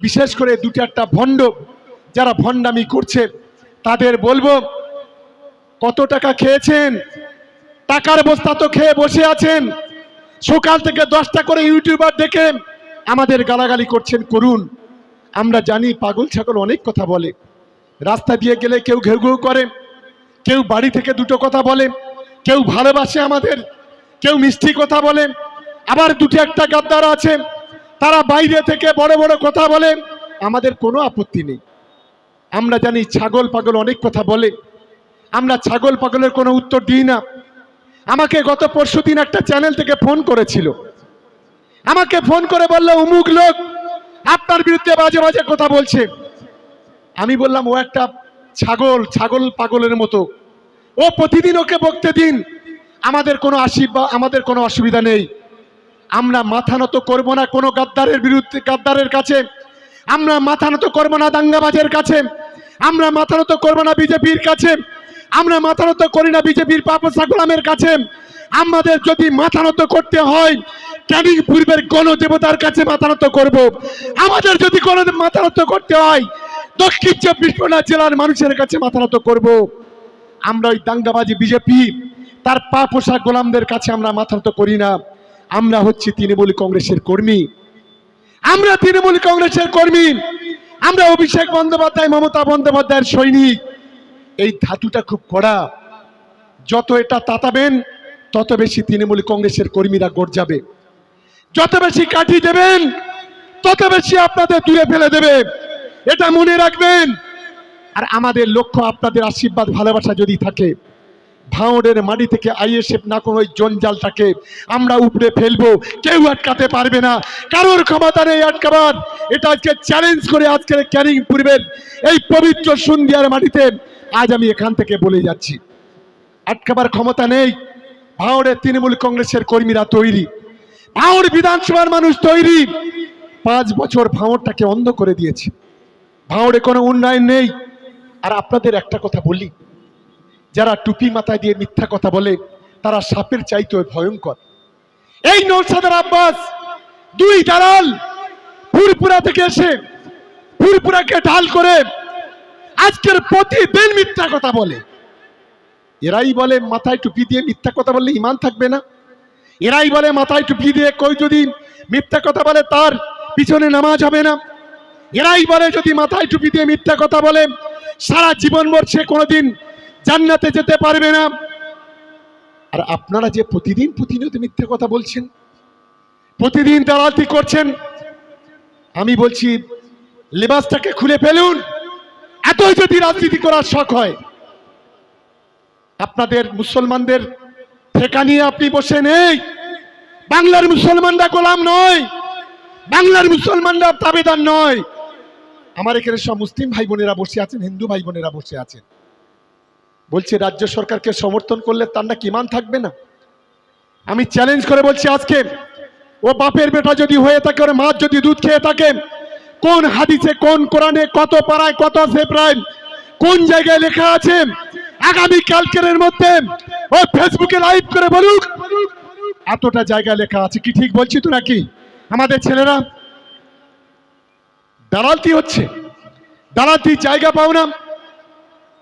বিশেষ করে দুটো একটা ভণ্ড যারা ভণ্ডামি করছে, তাদের বলব, কত টাকা খেয়েছেন? টাকার বস্তা তো খেয়ে বসে আছেন। সকাল থেকে দশটা করে ইউটিউবার দেখে আমাদের গালাগালি করছেন, করুন। আমরা জানি পাগল ছাগল অনেক কথা বলে। রাস্তা দিয়ে গেলে কেউ ঘেউ ঘেউ করে, কেউ বাড়ি থেকে দুটো কথা বলে, কেউ ভালোবাসে আমাদের, কেউ মিষ্টি কথা বলে। আবার দুটো একটা গাদ্দার আছে তারা বাইরে থেকে বড় বড় কথা বলে, আমাদের কোনো আপত্তি নেই। আমরা জানি ছাগল পাগল অনেক কথা বলে। আমরা ছাগল পাগলের কোনো উত্তর দিই না। আমাকে গত পরশু দিন একটা চ্যানেল থেকে ফোন করেছিল। আমাকে ফোন করে বলল উমুক লোক আপনার বিরুদ্ধে বাজে বাজে কথা বলছে। আমি বললাম, ও একটা ছাগল ছাগল পাগলের মতো। ও প্রতিদিন ওকে বকতে দিন। আমাদের কোনো আশীর্বাদ, আমাদের কোনো অসুবিধা নেই। আমরা মাথা নত করব না কোনো গাদ্দারের বিরুদ্ধে, গাদ্দারের কাছে। আমরা মাথা নত করব না দাঙ্গাবাজের কাছে। আমরা মাথা নত করব না বিজেপির কাছে। আমরা মাথা নত করি না বিজেপির পাপসা গোলামের কাছে। আমাদের যদি মাথা নত করতে হয়, ক্যানিং পূর্বের গণদেবতার কাছে মাথা নত করব। আমাদের যদি কোনো মাথা নত করতে হয়, দক্ষিণ চব্বিশ পরগনা জেলার মানুষের কাছে মাথা নত করব। আমরা ওই দাঙ্গাবাজি বিজেপি, তার পা পোষা গোলামদের কাছে আমরা মাথা নত করি না। আমরা হচ্ছি তৃণমূল কংগ্রেসের কর্মী। আমরা তৃণমূল কংগ্রেসের কর্মী। আমরা অভিষেক বন্দ্যোপাধ্যায়, মমতা বন্দ্যোপাধ্যায়ের সৈনিক। এই ধাতুটা খুব কড়া। যত এটা তাতাবেন, তত বেশি তৃণমূল কংগ্রেসের কর্মীরা গড় যাবে যত বেশি কাঠি দেবেন, তত বেশি আপনাদের দূরে ফেলে দেবে। এটা মনে রাখবেন। আর আমাদের লক্ষ্য, আপনাদের আশীর্বাদ, ভালোবাসা যদি থাকে ভাঁড়ের মাটি থেকে আইএসএফ না কোনো ওই জঞ্জালটাকে আমরা উপরে ফেলব, কেউ আটকাতে পারবে না। কারোর ক্ষমতা নেই আটকাবার। এটা আজকে চ্যালেঞ্জ করে আজকের ক্যারিং পূর্বের এই পবিত্র সন্ধিয়ার মাটিতে আজ আমি এখান থেকে বলে যাচ্ছি। আটকাবার ক্ষমতা নেই। ভাঁড়ের তৃণমূল কংগ্রেসের কর্মীরা তৈরি। ভাঁড় বিধানসভার মানুষ তৈরি। পাঁচ বছর ভাঁড়টাকে অন্ধ করে দিয়েছে। ভাঁড়ে কোনো উন্নয়ন নেই। আর আপনাদের একটা কথা বলি। যারা টুপি মাথায় দিয়ে মিথ্যা কথা বলে, তারা সাপের চাইতে ভয়ঙ্কর। এই নৌসাদার আব্বাস, দুই দালাল ফুরপুরা থেকে এসে ফুরপুরাকে ঢাল করে আজকের প্রতিদিন মিথ্যা কথা বলে। এরাই বলে, মাথায় টুপি দিয়ে মিথ্যা কথা বললে ইমান থাকবে না। এরাই বলে, মাথায় টুপি দিয়ে কই যদি মিথ্যা কথা বলে, তার পিছনে নামাজ হবে না। এরাই বলে, যদি মাথায় টুপি দিয়ে মিথ্যা কথা বলে, সারা জীবন ভর সে কোনোদিন জান্নাতে যেতে পারবে না। আর আপনারা যে প্রতিদিন প্রতিনিয়ত মিথ্যে কথা বলছেন প্রতিদিন দালালতি করছেন? আমি বলছি লেবাসটাকে খুলে ফেলুন। এতই যদি রাজনীতি করার শখ হয় আপনাদের মুসলমানদের ঠেকা নিয়ে আপনি বসে নেই। বাংলার মুসলমানরা গোলাম নয়। বাংলার মুসলমানরা তাবেদার নয়। আমার এখানে সব মুসলিম ভাই বোনেরা বসে আছেন হিন্দু ভাই বোনেরা বসে আছেন। বলছে, রাজ্য সরকারকে সমর্থন করলে তার নাকি ইমান থাকবে না? আমি চ্যালেঞ্জ করে বলছি আজকে, ও বাপের বেটা যদি হয়ে থাকে, ওর মাছ যদি দুধ খেয়ে থাকে, কোন হাদিসে, কোন কোরআনে কত পাড়ায়, কত সেপ্রায়, কোন জায়গায় লেখা আছে? আগামী কালকের মধ্যে ও ফেসবুকে লাইভ করে বলুক। এতটা জায়গা লেখা আছে, কি ঠিক বলছি তো নাকি? আমাদের ছেলেরা, দালালতি হচ্ছে। দালালতি জায়গা পাও না।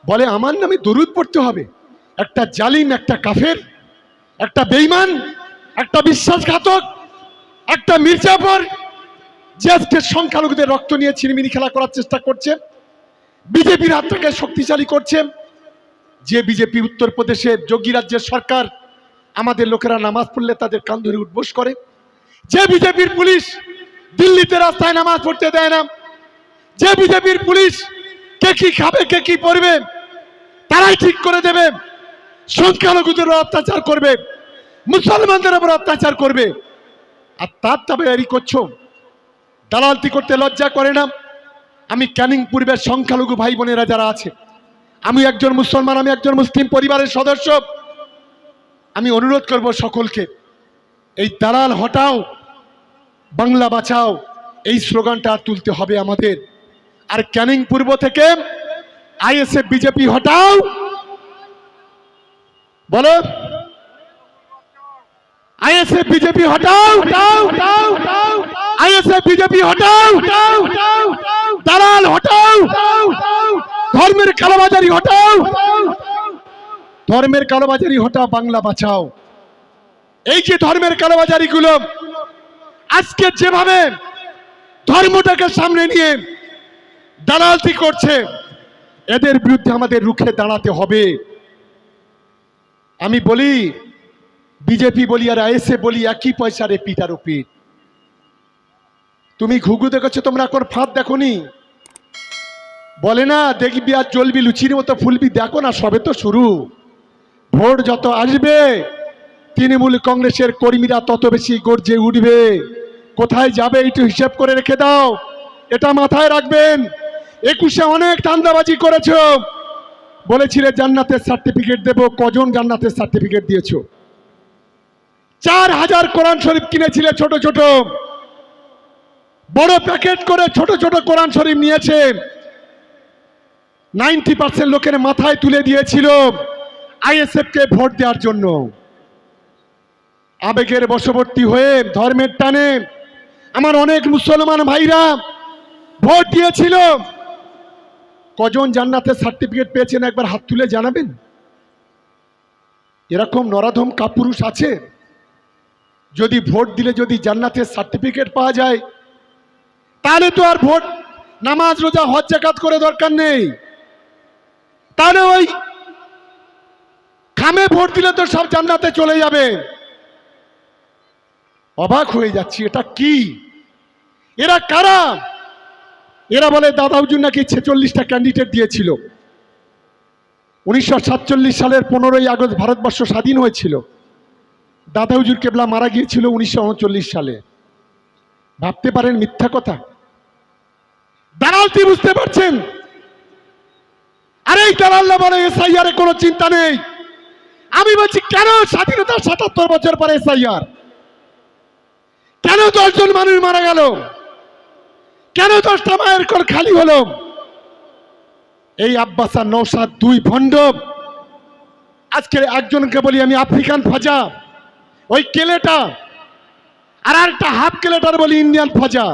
বলে, আমার নামে দরুদ পড়তে হবে। একটা জালিম, একটা কাফের, একটা বেইমান একটা বিশ্বাসঘাতক, একটা মির্জাফর, যে আজকে সংখ্যালঘুদের রক্ত নিয়ে ছিনিমিনি খেলা করার চেষ্টা করছে, বিজেপির হাতটাকে শক্তিশালী করছে, যে বিজেপি উত্তরপ্রদেশে যোগী রাজ্যের সরকার আমাদের লোকেরা নামাজ পড়লে তাদের কান ধরে উঠবোস করে, যে বিজেপির পুলিশ দিল্লিতে রাস্তায় নামাজ পড়তে দেয় না, যে বিজেপির পুলিশ কে কি খাবে, কে কি পড়বে তারাই ঠিক করে দেবে। সংখ্যালঘুদের অত্যাচার করবে। মুসলমানদের উপর অত্যাচার করবে। আর তার তবে করছ। দালালতি করতে লজ্জা করে না। আমি ক্যানিং পূর্বের সংখ্যালঘু ভাই বোনেরা যারা আছে, আমি একজন মুসলমান, আমি একজন মুসলিম পরিবারের সদস্য। আমি অনুরোধ করব সকলকে, এই দালাল হটাও, বাংলা বাঁচাও। এই স্লোগানটা তুলতে হবে আমাদের। আর ক্যানিং পূর্ব থেকে আইএসএফ বিজেপি, হটাও। বলো। আইএসএফ বিজেপি, হটাও। আইএসএফ বিজেপি, হটাও। দালাল, হটাও। ধর্মের কালোবাজারি, হটাও। ধর্মের কালোবাজারি, হটাও, বাংলা বাঁচাও। এই যে ধর্মের কালোবাজারিগুলো, আজকে যেভাবে ধর্মটাকে সামনে নিয়ে দালালতি করছে এদের বিরুদ্ধে আমাদের রুখে দাঁড়াতে হবে। আমি বলি, বিজেপি বলি আর আইএসএ বলি একই পয়সার পিঠার পিঠ তুমি ঘুঘু দেখেছ, তোমরা এখন ফাঁদ দেখোনি? বলে না, দেখবি আর চলবি লুচির মতো ফুলবি, দেখো না, সবে তো শুরু। ভোট যত আসবে, তৃণমূল কংগ্রেসের কর্মীরা তত বেশি গর্জে উঠবে। কোথায় যাবে, একটু হিসেব করে রেখে দাও। এটা মাথায় রাখবেন। একুশে অনেক ধান্দাবাজি করেছ। বলেছিলে জান্নাতের সার্টিফিকেট দেব, কজন জান্নাতের সার্টিফিকেট দিয়েছ? চার হাজার কোরআন শরীফ কিনেছিলে ছোট ছোট। বড় প্যাকেট করে ছোট ছোট কোরআন শরীফ নিয়েছে। নাইনটি পার্সেন্ট লোকের মাথায় তুলে দিয়েছিল আইএসএফ কে ভোট দেওয়ার জন্য। আবেগের বশবর্তী হয়ে ধর্মের টানে আমার অনেক মুসলমান ভাইরা ভোট দিয়েছিল। কজন জান্নাতের সার্টিফিকেট পেয়েছেন একবার হাত তুলে জানাবেন? এরকম নরাধম কাপুরুষ আছে? যদি ভোট দিলে যদি জান্নাতের সার্টিফিকেট পাওয়া যায়, তাহলে তো আর ভোট, নামাজ, রোজা, হজ, জাকাত করে দরকার নেই। তাহলে ওই খামে ভোট দিলে তো সব জান্নাতে চলে যাবে। অবাক হয়ে যাচ্ছি, এটা কি? এরা কারা? এরা বলে দাদা হুজুর নাকি ছেচল্লিশটা ক্যান্ডিডেট দিয়েছিল। উনিশশো সাতচল্লিশ সালের পনেরোই আগস্ট ভারতবর্ষ স্বাধীন হয়েছিল। দাদা হুজুর কেবলা মারা গিয়েছিল উনিশশো উনচল্লিশ সালে। ভাবতে পারেন মিথ্যা কথা? দালালটি বুঝতে পারছেন? আরে দালাল্লা বলে এসআইআর কোনো চিন্তা নেই। আমি বলছি, কেন স্বাধীনতার সাতাত্তর বছর পরে এসআইআর কেন দশজন মানুষ মারা গেল? কেন দশটা মায়ের কল খালি হলো? এই আব্বাসা নৌসাদ দুই ভণ্ড। আজকে একজনকে বলি আমি আফ্রিকান ফাজা ওই কেলেটা। আর একটা হাফ কেলেটার বলি ইন্ডিয়ান ফাজা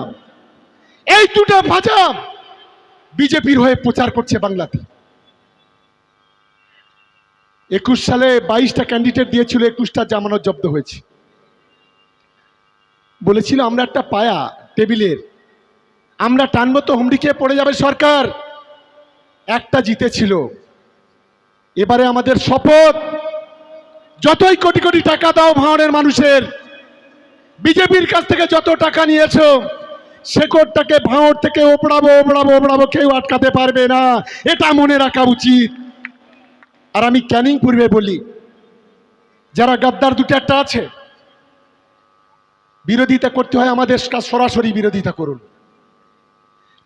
এই দুটো ফাজা বিজেপির হয়ে প্রচার করছে বাংলাতে। একুশ সালে বাইশটা ক্যান্ডিডেট দিয়েছিল, একুশটা জামানত জব্দ হয়েছে। বলেছিল, আমরা একটা পায়া টেবিলের আমরা টানবো তো হুমড়ি খেয়ে পড়ে যাবে সরকার। একটা জিতেছিল। এবারে আমাদের শপথ। যতই কোটি কোটি টাকা দাও ভাঙড়ের মানুষের, বিজেপির কাছ থেকে যত টাকা নিয়েছো শেকড়টাকে ভাঙড় থেকে ওপড়াবো ওপড়াবো ওপড়াবো, কেউ আটকাতে পারবে না। এটা মনে রাখা উচিত। আর আমি ক্যানিং পূর্বে বলি, যারা গাদ্দার দুটো একটা আছে, বিরোধিতা করতে হয়, আমাদের সরাসরি বিরোধিতা করুন।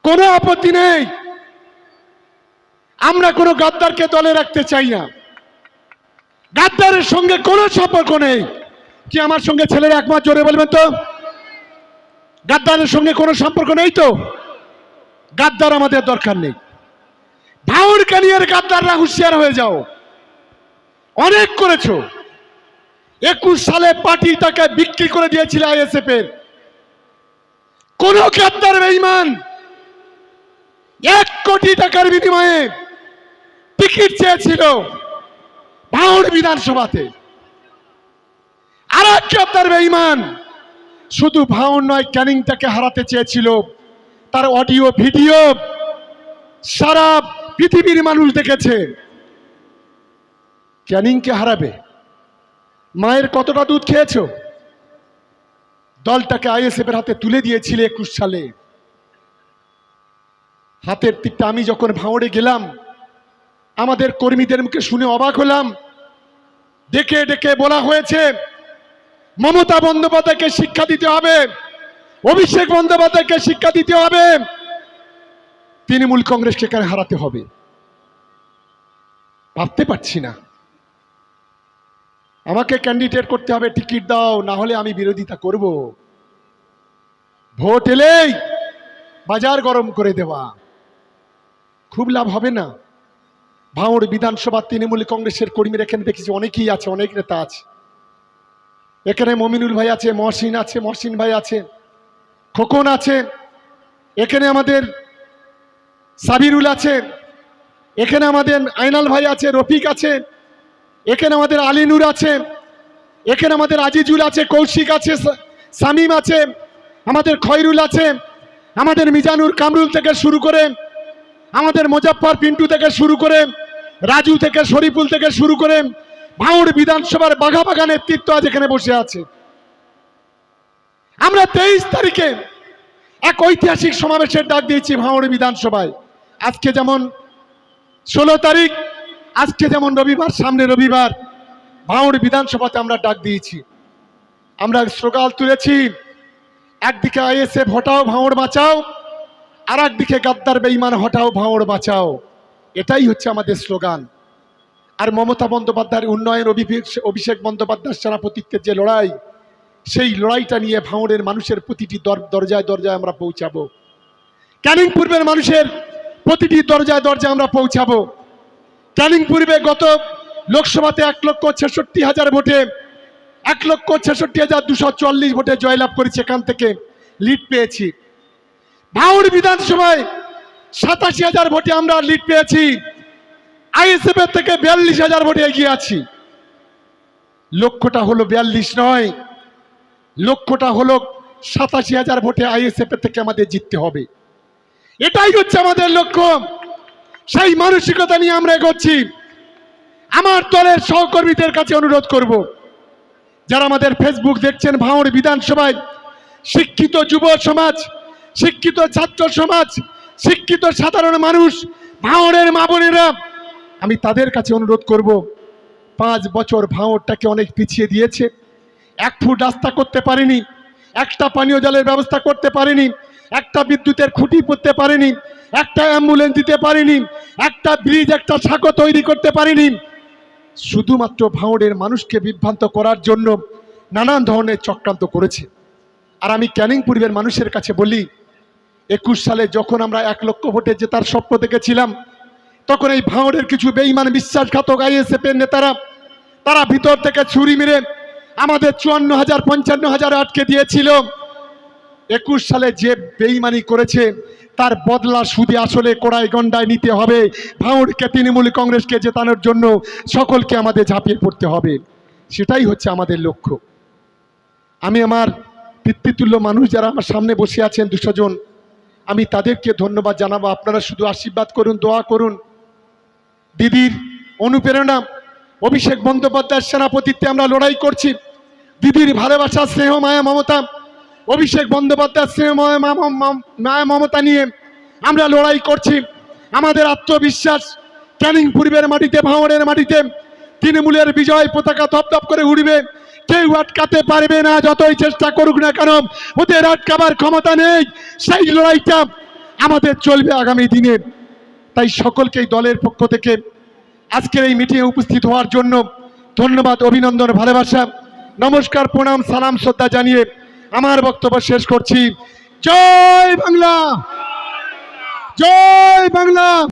কোনো আপত্তি নেই। আমরা কোনো গাদ্দারকে দলে রাখতে চাই না। গাদ্দারের সঙ্গে কোনো সম্পর্ক নেই। কি আমার সঙ্গে ছেলের একমাত্র জোরে বলবেন তো। গাদ্দারের সঙ্গে কোনো সম্পর্ক নেই তো? গাদ্দার আমাদের দরকার নেই। ভাউর কানিয়ার গাদ্দাররা হুঁশিয়ার হয়ে যাও। অনেক করেছ। একুশ সালে পার্টি তাকে বিক্রি করে দিয়েছিল আইএসএফ এর কোন গাদ্দার বেইমান এক কোটি টাকার বিনিময়ে টিকিট চেয়েছিল ভাঙড় বিধানসভাতে। আর এক গাদ্দার বেইমান শুধু ভাঙড় নয়, ক্যানিংটাকে হারাতে চেয়েছিল। তার অডিও, ভিডিও সারা পৃথিবীর মানুষ দেখেছে। ক্যানিংকে হারাবে। মায়ের কতটা দুধ খেয়েছো? দলটাকে আইএসএফ এর হাতে তুলে দিয়েছিলে একুশ সালে। হাতের তীরটা আমি যখন ভাঙড়ে গেলাম, আমাদের কর্মীদের মুখে শুনে অবাক হলাম। ডেকে ডেকে বলা হয়েছে, মমতা বন্দ্যোপাধ্যায়কে শিক্ষা দিতে হবে, অভিষেক বন্দ্যোপাধ্যায়কে শিক্ষা দিতে হবে, তৃণমূল কংগ্রেসকে এখানে হারাতে হবে? ভাবতে পারছি না। আমাকে ক্যান্ডিডেট করতে হবে, টিকিট দাও, না হলে আমি বিরোধিতা করব। ভোট এলেই বাজার গরম করে দেওয়া। খুব লাভ হবে না। ভাঙড় বিধানসভা তৃণমূল কংগ্রেসের কর্মীরা এখানে দেখেছি অনেকেই আছে, অনেক নেতা আছে। এখানে মমিনুল ভাই আছে, মহসিন আছে, মহসিন ভাই আছে, খোকন আছে, এখানে আমাদের সাবিরুল আছে, এখানে আমাদের আইনাল ভাই আছে, রফিক আছে, এখানে আমাদের আলিনুর আছে, এখানে আমাদের আজিজুল আছে, কৌশিক আছে, সা- শামীম আছে, আমাদের খয়রুল আছে, আমাদের মিজানুর কামরুল থেকে শুরু করে আমাদের মোজাফফর পিন্টু থেকে শুরু করে, রাজু থেকে, শরীফুল থেকে শুরু করে ভাঙড় বিধানসভার বাঘা বাঘা নেতৃত্ব আজ এখানে বসে আছে। আমরা তেইশ তারিখে এক ঐতিহাসিক সমাবেশের ডাক দিয়েছি ভাঙড় বিধানসভায়। আজকে যেমন ষোলো তারিখ, আজকে যেমন রবিবার, সামনে রবিবার ভাঙড় বিধানসভাতে আমরা ডাক দিয়েছি। আমরা স্লোগান তুলেছি, একদিকে আইএসএফ হটাও, ভাঙড় বাঁচাও আর একদিকে গাদ্দার বেইমান হটাও, ভাঙড় বাঁচাও। এটাই হচ্ছে আমাদের স্লোগান। আর মমতা বন্দ্যোপাধ্যায়ের উন্নয়ন অভিষেক অভিষেক বন্দ্যোপাধ্যায়ের সেনাপতিত্বের যে লড়াই, সেই লড়াইটা নিয়ে ভাঙড়ের মানুষের প্রতিটি দর, দরজায় দরজায় আমরা পৌঁছাবো। ক্যানিং পূর্বের মানুষের প্রতিটি দরজায় দরজায় আমরা পৌঁছাবো। ক্যানিং পূর্বে গত লোকসভাতে এক লক্ষ ছেষট্টি হাজার ভোটে, এক লক্ষ ছেষট্টি হাজার দুশো চল্লিশ ভোটে জয়লাভ করেছে এখান থেকে, লিড পেয়েছি। ভাঙড় বিধানসভায় সাতাশি হাজার ভোটে আমরা লিড পেয়েছি। আইএসএফ এর থেকে বিয়াল্লিশ হাজার ভোটে এগিয়ে আছি। লক্ষ্যটা হলো বিয়াল্লিশ নয়। লক্ষ্যটা হলো সাতাশি হাজার ভোটে আইএসএফ এর থেকে আমাদের জিততে হবে। এটাই হচ্ছে আমাদের লক্ষ্য। সেই মানসিকতা নিয়ে আমরা এগোচ্ছি। আমার দলের সহকর্মীদের কাছে অনুরোধ করব। যারা আমাদের ফেসবুক দেখছেন ভাঙড় বিধানসভায়, শিক্ষিত যুব সমাজ শিক্ষিত ছাত্র সমাজ, শিক্ষিত সাধারণ মানুষ ভাঙড়ের মা বোনেরা আমি তাদের কাছে অনুরোধ করব, পাঁচ বছর ভাঙড়টাকে অনেক পিছিয়ে দিয়েছে। এক ফুট রাস্তা করতে পারেনি, একটা পানীয় জলের ব্যবস্থা করতে পারেনি, একটা বিদ্যুতের খুঁটি পড়তে পারেনি, একটা অ্যাম্বুলেন্স দিতে পারেনি, একটা ব্রিজ, একটা সাঁকো তৈরি করতে পারেনি। শুধুমাত্র ভাঙড়ের মানুষকে বিভ্রান্ত করার জন্য নানান ধরনের চক্রান্ত করেছে। আর আমি ক্যানিং পূর্বের মানুষের কাছে বলি একুশ সালে যখন আমরা এক লক্ষ ভোটে জেতার স্বপ্ন দেখেছিলাম, তখন এই ভাঙড়ের কিছু বেইমান বিশ্বাসঘাতক আইএসএফ এর নেতারা, তারা ভিতর থেকে ছুরি মেরে আমাদের চুয়ান্ন হাজার, পঞ্চান্ন হাজার আটকে দিয়েছিল। একুশ সালে যে বেইমানি করেছে, তার বদলা সুদে আসলে কোড়াই গন্ডায় নিতে হবে। ভাঙড়কে তৃণমূল কংগ্রেসকে জেতানোর জন্য সকলকে আমাদের ঝাঁপিয়ে পড়তে হবে। সেটাই হচ্ছে আমাদের লক্ষ্য। আমি আমার পিতৃতুল্য মানুষ যারা আমার সামনে বসে আছেন দুশো জন আমি তাদেরকে ধন্যবাদ জানাব। আপনারা শুধু আশীর্বাদ করুন, দোয়া করুন। দিদির অনুপ্রেরণা, অভিষেক বন্দ্যোপাধ্যায়ের সেনাপতিত্বে আমরা লড়াই করছি। দিদির ভালোবাসা, স্নেহ, মায়া, মমতা। অভিষেক বন্দ্যোপাধ্যায়ের স্নেহ, মায়া মায়া, মমতা নিয়ে আমরা লড়াই করছি। আমাদের আত্মবিশ্বাস ক্যানিং পূর্বের মাটিতে, ভাঙড়ের মাটিতে, তৃণমূলের বিজয় পতাকা ধপধপ করে উড়বে। কেউ আটকাতে পারবে না, যতই চেষ্টা করুক না কেন ওদের আটকাবার ক্ষমতা নেই, সেই লড়াইটা আমাদের চলবে আগামী দিনে। তাই সকলকেই দলের পক্ষ থেকে আজকের এই মিটিংয়ে উপস্থিত হওয়ার জন্য ধন্যবাদ, অভিনন্দন, ভালোবাসা। নমস্কার, প্রণাম, সালাম, শ্রদ্ধা জানিয়ে আমার বক্তব্য শেষ করছি। জয় বাংলা! জয় বাংলা!